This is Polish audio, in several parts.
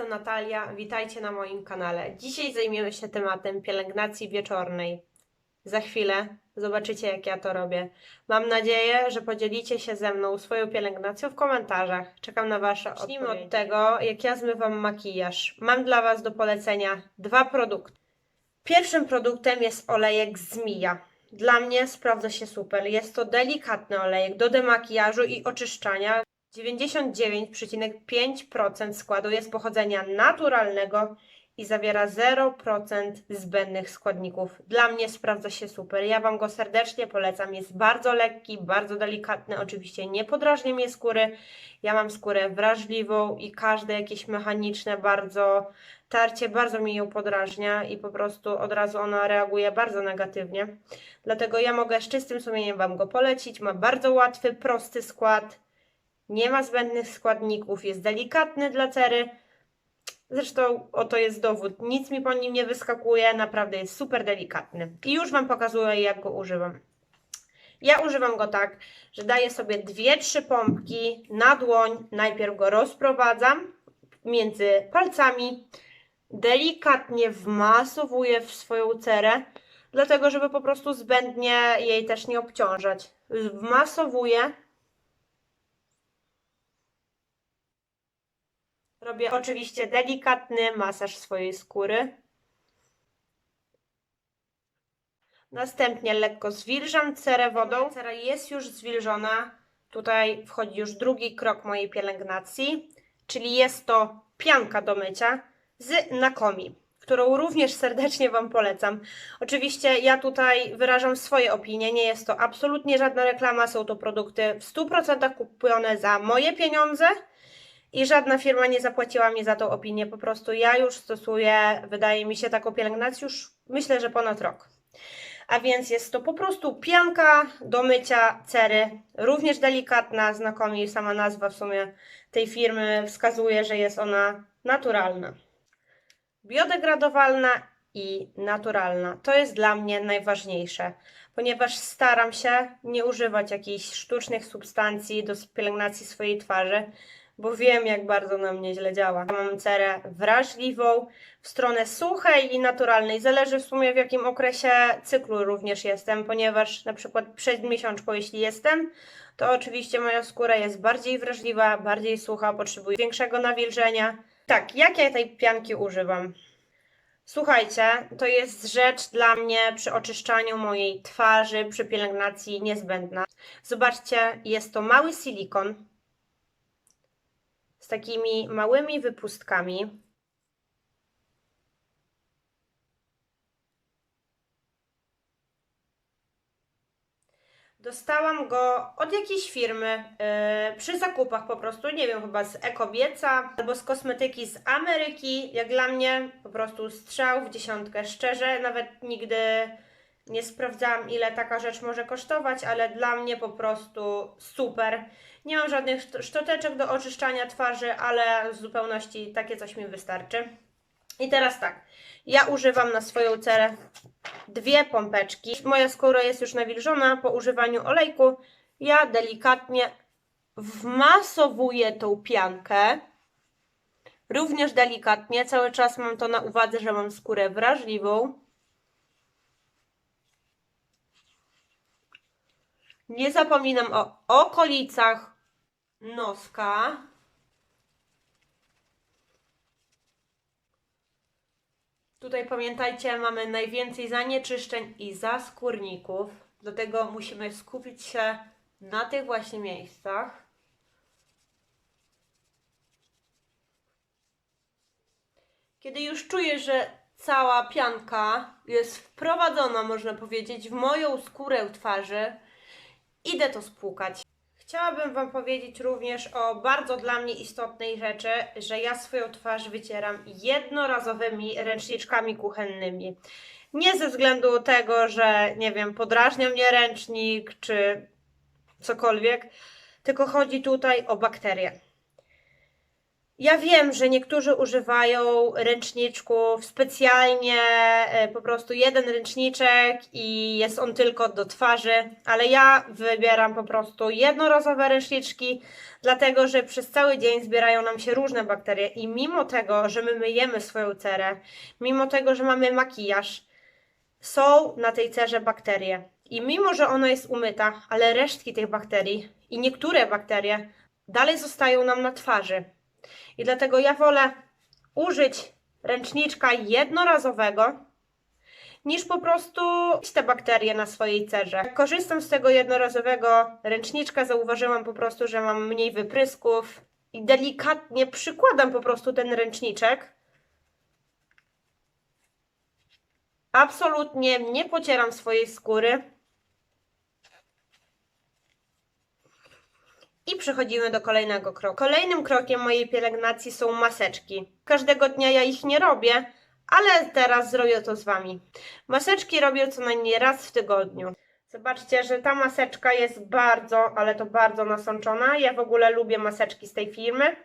jestem Natalia, witajcie na moim kanale. Dzisiaj zajmiemy się tematem pielęgnacji wieczornej. Za chwilę zobaczycie, jak ja to robię. Mam nadzieję, że podzielicie się ze mną swoją pielęgnacją w komentarzach. Czekam na Wasze Zacznijmy odpowiedzi. od tego, jak ja zmywam makijaż. Mam dla Was do polecenia dwa produkty. Pierwszym produktem jest olejek z Mija. Dla mnie sprawdza się super. Jest to delikatny olejek do demakijażu i oczyszczania. 99,5% składu jest pochodzenia naturalnego i zawiera 0% zbędnych składników. Dla mnie sprawdza się super. Ja Wam go serdecznie polecam. Jest bardzo lekki, bardzo delikatny. Oczywiście nie podrażnia mnie skóry. Ja mam skórę wrażliwą i każde jakieś mechaniczne bardzo tarcie bardzo mi ją podrażnia i po prostu od razu ona reaguje bardzo negatywnie. Dlatego ja mogę z czystym sumieniem Wam go polecić. Ma bardzo łatwy, prosty skład. Nie ma zbędnych składników, jest delikatny dla cery. Zresztą oto jest dowód. Nic mi po nim nie wyskakuje, naprawdę jest super delikatny. I już Wam pokazuję, jak go używam. Ja używam go tak, że daję sobie dwie, trzy pompki na dłoń. Najpierw go rozprowadzam między palcami. Delikatnie wmasowuję w swoją cerę, dlatego żeby po prostu zbędnie jej też nie obciążać. Wmasowuję Robię oczywiście delikatny masaż swojej skóry. Następnie lekko zwilżam cerę wodą. Cera jest już zwilżona. Tutaj wchodzi już drugi krok mojej pielęgnacji, czyli jest to pianka do mycia z Nakomi, którą również serdecznie Wam polecam. Oczywiście ja tutaj wyrażam swoje opinie, nie jest to absolutnie żadna reklama, są to produkty w 100% kupione za moje pieniądze i żadna firma nie zapłaciła mi za tą opinię. Po prostu ja już stosuję, wydaje mi się, taką pielęgnację już myślę, że ponad rok. A więc jest to po prostu pianka do mycia cery, również delikatna, znakomie sama nazwa w sumie tej firmy wskazuje, że jest ona naturalna. Biodegradowalna i naturalna. To jest dla mnie najważniejsze, ponieważ staram się nie używać jakichś sztucznych substancji do pielęgnacji swojej twarzy, bo wiem, jak bardzo na mnie źle działa. Mam cerę wrażliwą w stronę suchej i naturalnej. Zależy w sumie w jakim okresie cyklu również jestem, ponieważ na przykład przed miesiączką, jeśli jestem, to oczywiście moja skóra jest bardziej wrażliwa, bardziej sucha, potrzebuje większego nawilżenia. Tak, jak ja tej pianki używam? Słuchajcie, to jest rzecz dla mnie przy oczyszczaniu mojej twarzy, przy pielęgnacji niezbędna. Zobaczcie, jest to mały silikon, z takimi małymi wypustkami. Dostałam go od jakiejś firmy yy, przy zakupach po prostu, nie wiem, chyba z Ekobieca albo z kosmetyki z Ameryki. Jak dla mnie po prostu strzał w dziesiątkę. Szczerze, nawet nigdy nie sprawdzałam, ile taka rzecz może kosztować, ale dla mnie po prostu super. Nie mam żadnych szczoteczek do oczyszczania twarzy, ale w zupełności takie coś mi wystarczy. I teraz tak, ja używam na swoją cerę dwie pompeczki. Moja skóra jest już nawilżona po używaniu olejku. Ja delikatnie wmasowuję tą piankę. Również delikatnie, cały czas mam to na uwadze, że mam skórę wrażliwą. Nie zapominam o okolicach noska. Tutaj pamiętajcie, mamy najwięcej zanieczyszczeń i zaskórników. Dlatego musimy skupić się na tych właśnie miejscach. Kiedy już czuję, że cała pianka jest wprowadzona, można powiedzieć, w moją skórę twarzy, idę to spłukać. Chciałabym Wam powiedzieć również o bardzo dla mnie istotnej rzeczy, że ja swoją twarz wycieram jednorazowymi ręczniczkami kuchennymi. Nie ze względu tego, że nie wiem, podrażnia mnie ręcznik czy cokolwiek, tylko chodzi tutaj o bakterie. Ja wiem, że niektórzy używają ręczniczków specjalnie, e, po prostu jeden ręczniczek i jest on tylko do twarzy, ale ja wybieram po prostu jednorazowe ręczniczki, dlatego że przez cały dzień zbierają nam się różne bakterie i mimo tego, że my myjemy swoją cerę, mimo tego, że mamy makijaż, są na tej cerze bakterie. I mimo, że ona jest umyta, ale resztki tych bakterii i niektóre bakterie dalej zostają nam na twarzy. I dlatego ja wolę użyć ręczniczka jednorazowego, niż po prostu te bakterie na swojej cerze. Korzystam z tego jednorazowego ręczniczka, zauważyłam po prostu, że mam mniej wyprysków i delikatnie przykładam po prostu ten ręczniczek. Absolutnie nie pocieram swojej skóry. I przechodzimy do kolejnego kroku. Kolejnym krokiem mojej pielęgnacji są maseczki. Każdego dnia ja ich nie robię, ale teraz zrobię to z Wami. Maseczki robię co najmniej raz w tygodniu. Zobaczcie, że ta maseczka jest bardzo, ale to bardzo nasączona. Ja w ogóle lubię maseczki z tej firmy.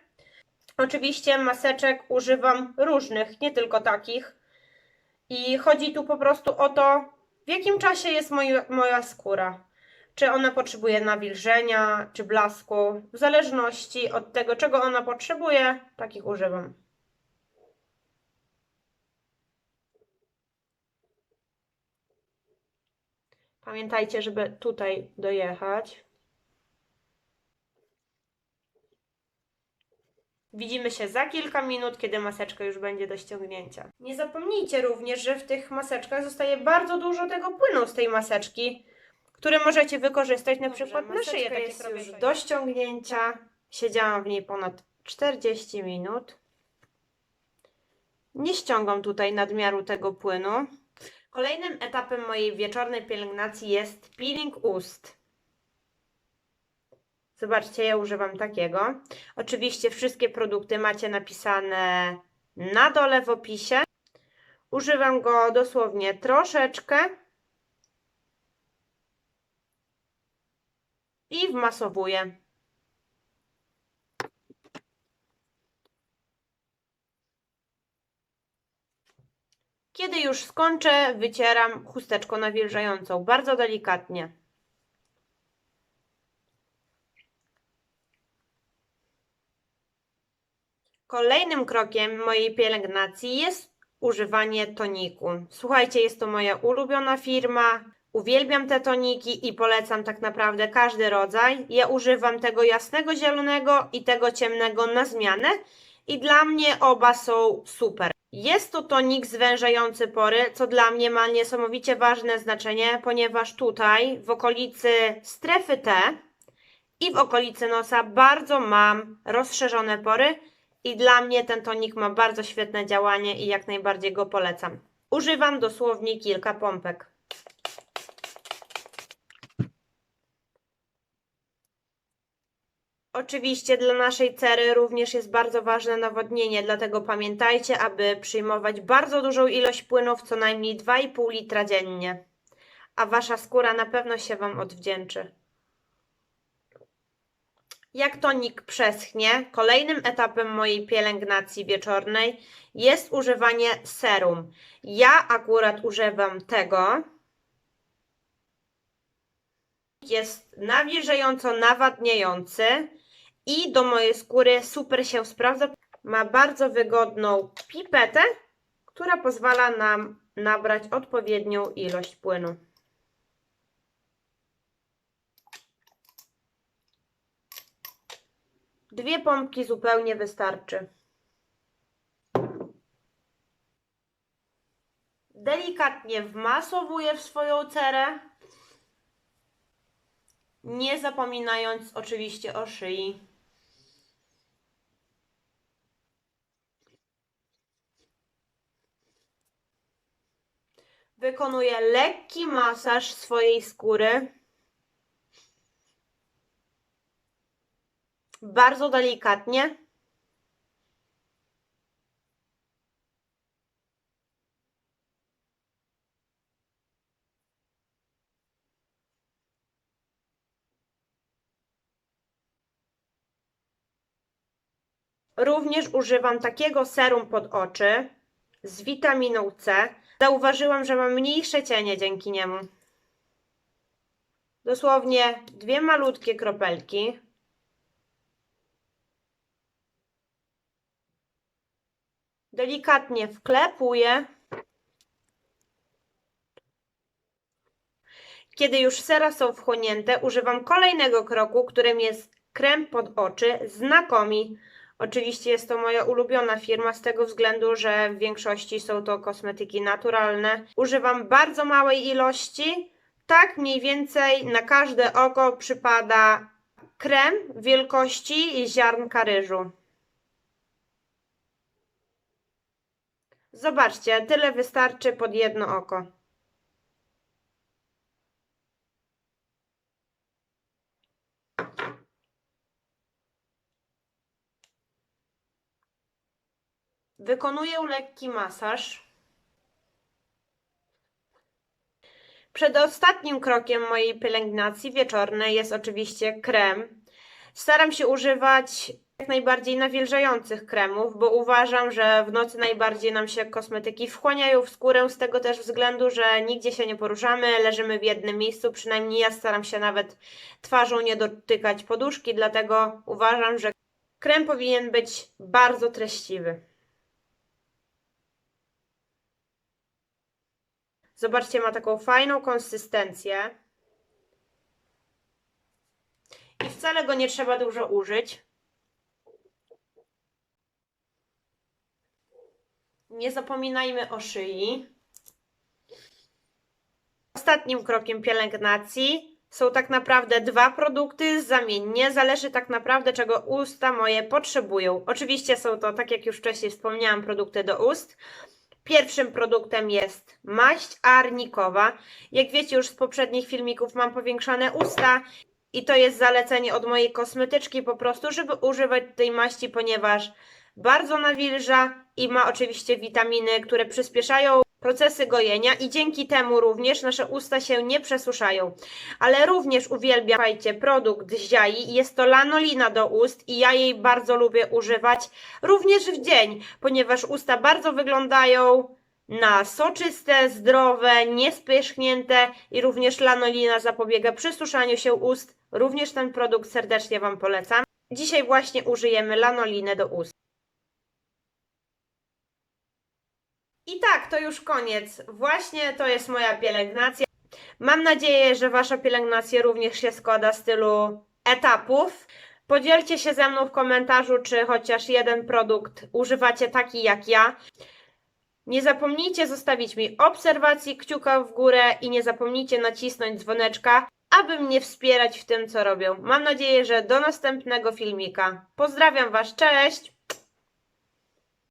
Oczywiście maseczek używam różnych, nie tylko takich. I chodzi tu po prostu o to, w jakim czasie jest moja, moja skóra. Czy ona potrzebuje nawilżenia, czy blasku. W zależności od tego, czego ona potrzebuje, takich używam. Pamiętajcie, żeby tutaj dojechać. Widzimy się za kilka minut, kiedy maseczka już będzie do ściągnięcia. Nie zapomnijcie również, że w tych maseczkach zostaje bardzo dużo tego płynu z tej maseczki, który możecie wykorzystać na przykład na szyję. maseczka jest już do ściągnięcia. Siedziałam w niej ponad 40 minut. Nie ściągam tutaj nadmiaru tego płynu. Kolejnym etapem mojej wieczornej pielęgnacji jest peeling ust. Zobaczcie, ja używam takiego. Oczywiście wszystkie produkty macie napisane na dole w opisie. Używam go dosłownie troszeczkę i wmasowuję. Kiedy już skończę, wycieram chusteczką nawilżającą, bardzo delikatnie. Kolejnym krokiem mojej pielęgnacji jest używanie toniku. Słuchajcie, jest to moja ulubiona firma. Uwielbiam te toniki i polecam tak naprawdę każdy rodzaj. Ja używam tego jasnego zielonego i tego ciemnego na zmianę i dla mnie oba są super. Jest to tonik zwężający pory, co dla mnie ma niesamowicie ważne znaczenie, ponieważ tutaj w okolicy strefy T i w okolicy nosa bardzo mam rozszerzone pory i dla mnie ten tonik ma bardzo świetne działanie i jak najbardziej go polecam. Używam dosłownie kilka pompek. Oczywiście dla naszej cery również jest bardzo ważne nawodnienie, dlatego pamiętajcie, aby przyjmować bardzo dużą ilość płynów, co najmniej 2,5 litra dziennie. A wasza skóra na pewno się Wam odwdzięczy. Jak tonik przeschnie, kolejnym etapem mojej pielęgnacji wieczornej jest używanie serum. Ja akurat używam tego. Jest nawilżająco nawadniający i do mojej skóry super się sprawdza. Ma bardzo wygodną pipetę, która pozwala nam nabrać odpowiednią ilość płynu. Dwie pompki zupełnie wystarczy. Delikatnie wmasowuję w swoją cerę, nie zapominając oczywiście o szyi. Wykonuję lekki masaż swojej skóry. Bardzo delikatnie. Również używam takiego serum pod oczy z witaminą C. Zauważyłam, że mam mniejsze cienie dzięki niemu. Dosłownie dwie malutkie kropelki. Delikatnie wklepuję. Kiedy już sera są wchłonięte, używam kolejnego kroku, którym jest krem pod oczy Znakomi. Oczywiście jest to moja ulubiona firma z tego względu, że w większości są to kosmetyki naturalne. Używam bardzo małej ilości. Tak mniej więcej na każde oko przypada krem wielkości ziarnka ryżu. Zobaczcie, tyle wystarczy pod jedno oko. Wykonuję lekki masaż. Przedostatnim krokiem mojej pielęgnacji wieczornej jest oczywiście krem. Staram się używać jak najbardziej nawilżających kremów, bo uważam, że w nocy najbardziej nam się kosmetyki wchłaniają w skórę, z tego też względu, że nigdzie się nie poruszamy, leżymy w jednym miejscu, przynajmniej ja staram się nawet twarzą nie dotykać poduszki, dlatego uważam, że krem powinien być bardzo treściwy. Zobaczcie, ma taką fajną konsystencję. I wcale go nie trzeba dużo użyć. Nie zapominajmy o szyi. Ostatnim krokiem pielęgnacji są tak naprawdę dwa produkty zamiennie. Zależy tak naprawdę, czego usta moje potrzebują. Oczywiście są to, tak jak już wcześniej wspomniałam, produkty do ust. Pierwszym produktem jest maść arnikowa. Jak wiecie już z poprzednich filmików mam powiększane usta i to jest zalecenie od mojej kosmetyczki po prostu, żeby używać tej maści, ponieważ bardzo nawilża i ma oczywiście witaminy, które przyspieszają procesy gojenia i dzięki temu również nasze usta się nie przesuszają. Ale również uwielbiam, produkt z Ziai. Jest to lanolina do ust i ja jej bardzo lubię używać również w dzień, ponieważ usta bardzo wyglądają na soczyste, zdrowe, niespierzchnięte i również lanolina zapobiega przysuszaniu się ust. Również ten produkt serdecznie Wam polecam. Dzisiaj właśnie użyjemy lanolinę do ust. I tak, to już koniec. Właśnie to jest moja pielęgnacja. Mam nadzieję, że Wasza pielęgnacja również się składa z tylu etapów. Podzielcie się ze mną w komentarzu, czy chociaż jeden produkt używacie taki jak ja. Nie zapomnijcie zostawić mi obserwacji, kciuka w górę i nie zapomnijcie nacisnąć dzwoneczka, aby mnie wspierać w tym, co robię. Mam nadzieję, że do następnego filmika. Pozdrawiam Was, cześć!